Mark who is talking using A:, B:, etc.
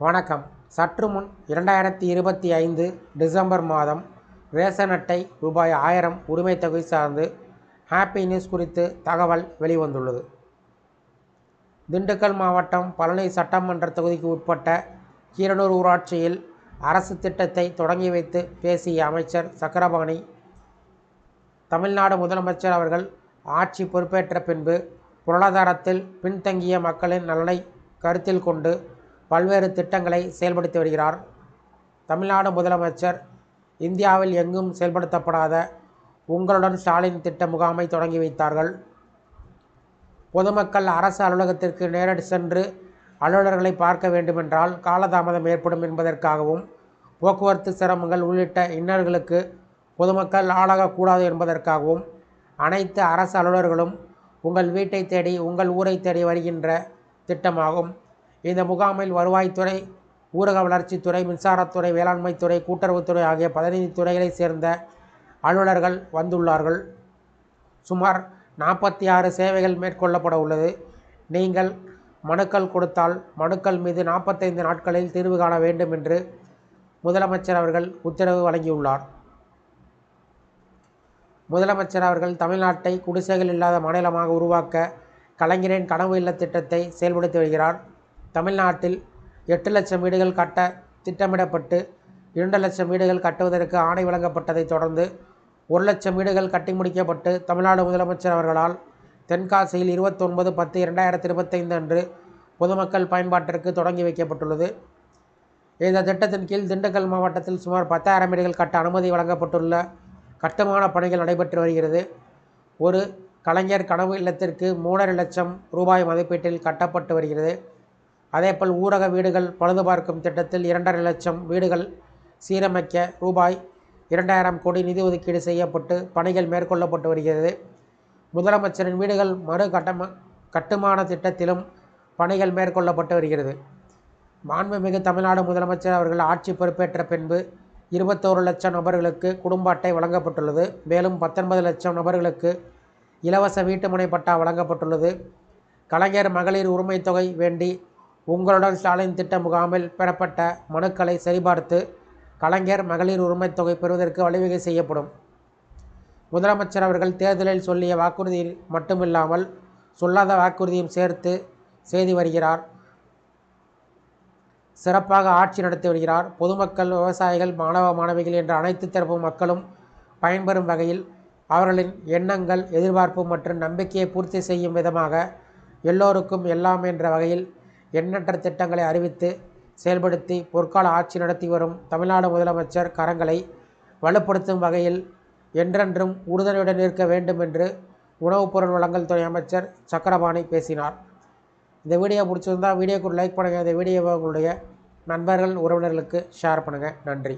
A: வணக்கம். சற்று முன் இரண்டாயிரத்தி இருபத்தி ஐந்து டிசம்பர் மாதம் ரேஷன் அட்டை ரூபாய் ஆயிரம் உரிமை தொகை சார்ந்து ஹாப்பி நியூஸ் குறித்து தகவல் வெளிவந்துள்ளது. திண்டுக்கல் மாவட்டம் பழனி சட்டமன்ற தொகுதிக்கு உட்பட்ட கீரனூர் ஊராட்சியில் அரசு திட்டத்தை தொடங்கி வைத்து பேசிய அமைச்சர் சக்கரபாணி தமிழ்நாடு முதலமைச்சர் அவர்கள் ஆட்சி பொறுப்பேற்ற பின்பு பொருளாதாரத்தில் பின்தங்கிய மக்களின் நலனை கருத்தில் கொண்டு பல்வேறு திட்டங்களை செயல்படுத்தி வருகிறார். தமிழ்நாடு முதலமைச்சர் இந்தியாவில் எங்கும் செயல்படுத்தப்படாத உங்களுடன் ஸ்டாலின் திட்ட முகாமை தொடங்கி வைத்தார்கள். பொதுமக்கள் அரசு அலுவலகத்திற்கு நேரடி சென்று அலுவலர்களை பார்க்க வேண்டுமென்றால் காலதாமதம் ஏற்படும் என்பதற்காகவும் போக்குவரத்து சிரமங்கள் உள்ளிட்ட இன்னல்களுக்கு பொதுமக்கள் ஆளாகக்கூடாது என்பதற்காகவும் அனைத்து அரசு அலுவலர்களும் உங்கள் வீட்டை தேடி உங்கள் ஊரை தேடி வருகின்ற திட்டமாகும். இந்த முகாமில் வருவாய்த்துறை ஊரக வளர்ச்சித்துறை மின்சாரத்துறை வேளாண்மைத்துறை கூட்டுறவுத்துறை ஆகிய பதினைந்து துறைகளைச் சேர்ந்த அலுவலர்கள் வந்துள்ளார்கள். சுமார் நாற்பத்தி ஆறு சேவைகள் மேற்கொள்ளப்பட உள்ளது. நீங்கள் மனுக்கள் கொடுத்தால் மனுக்கள் மீது நாற்பத்தைந்து நாட்களில் தீர்வு காண வேண்டும் என்று முதலமைச்சர் அவர்கள் உத்தரவு வழங்கியுள்ளார். முதலமைச்சர் அவர்கள் தமிழ்நாட்டை குடிசைகள் இல்லாத மாநிலமாக உருவாக்க கலைஞரின் கனவு இல்ல திட்டத்தை செயல்படுத்தி வருகிறார். தமிழ்நாட்டில் எட்டு லட்சம் வீடுகள் கட்ட திட்டமிடப்பட்டு இரண்டு லட்சம் வீடுகள் கட்டுவதற்கு ஆணை வழங்கப்பட்டதைத் தொடர்ந்து ஒரு லட்சம் வீடுகள் கட்டி முடிக்கப்பட்டு தமிழ்நாடு முதலமைச்சர் அவர்களால் தென்காசியில் இருபத்தொன்பது பத்து இரண்டாயிரத்தி இருபத்தைந்து அன்று பொதுமக்கள் பயன்பாட்டிற்கு தொடங்கி வைக்கப்பட்டுள்ளது. இந்த திட்டத்தின் கீழ் திண்டுக்கல் மாவட்டத்தில் சுமார் பத்தாயிரம் வீடுகள் கட்ட அனுமதி வழங்கப்பட்டுள்ள கட்டுமான பணிகள் நடைபெற்று வருகிறது. ஒரு கலைஞர் கனவு இல்லத்திற்கு மூணரை லட்சம் ரூபாய் மதிப்பீட்டில் கட்டப்பட்டு வருகிறது. அதேபோல் ஊரக வீடுகள் பழுது பார்க்கும் திட்டத்தில் இரண்டரை லட்சம் வீடுகள் சீரமைக்க ரூபாய் இரண்டாயிரம் கோடி நிதி ஒதுக்கீடு செய்யப்பட்டு பணிகள் மேற்கொள்ளப்பட்டு வருகிறது. முதலமைச்சரின் வீடுகள் மறு கட்டம கட்டுமான திட்டத்திலும் பணிகள் மேற்கொள்ளப்பட்டு வருகிறது. மாண்புமிகு தமிழ்நாடு முதலமைச்சர் அவர்கள் ஆட்சி பொறுப்பேற்ற பின்பு இருபத்தோரு லட்சம் நபர்களுக்கு குடும்ப அட்டை வழங்கப்பட்டுள்ளது. மேலும் பத்தொன்பது லட்சம் நபர்களுக்கு இலவச வீட்டுமனை பட்டா வழங்கப்பட்டுள்ளது. கலைஞர் மகளிர் உரிமைத் தொகை வேண்டி உங்களுடன் ஸ்டாலின் திட்ட முகாமில் பெறப்பட்ட மனுக்களை சரிபார்த்து கலைஞர் மகளிர் உரிமைத் தொகை பெறுவதற்கு வழிவகை செய்யப்படும். முதலமைச்சர் அவர்கள் தேர்தலில் சொல்லிய வாக்குறுதி மட்டுமில்லாமல் சொல்லாத வாக்குறுதியும் சேர்த்து செய்து வருகிறார். சிறப்பாக ஆட்சி நடத்தி வருகிறார். பொதுமக்கள் விவசாயிகள் மாணவ மாணவிகள் என்ற அனைத்து தரப்பு மக்களும் பயன்பெறும் வகையில் அவர்களின் எண்ணங்கள் எதிர்பார்ப்பு மற்றும் நம்பிக்கையை பூர்த்தி செய்யும் விதமாக எல்லோருக்கும் எல்லாம் என்ற வகையில் எண்ணற்ற திட்டங்களை அறிவித்து செயல்படுத்தி பொற்கால ஆட்சி நடத்தி வரும் தமிழ்நாடு முதலமைச்சர் கரங்களை வலுப்படுத்தும் வகையில் என்றென்றும் உறுதுணையுடன் இருக்க வேண்டும் என்று உணவுப் பொருள் வழங்கல் துறை அமைச்சர் சக்கரபாணி பேசினார். இந்த வீடியோ பிடிச்சிருந்தால் வீடியோக்கு லைக் பண்ணுங்கள் இந்த வீடியோவை உங்களுடைய நண்பர்கள் உறவினர்களுக்கு ஷேர் பண்ணுங்கள் நன்றி.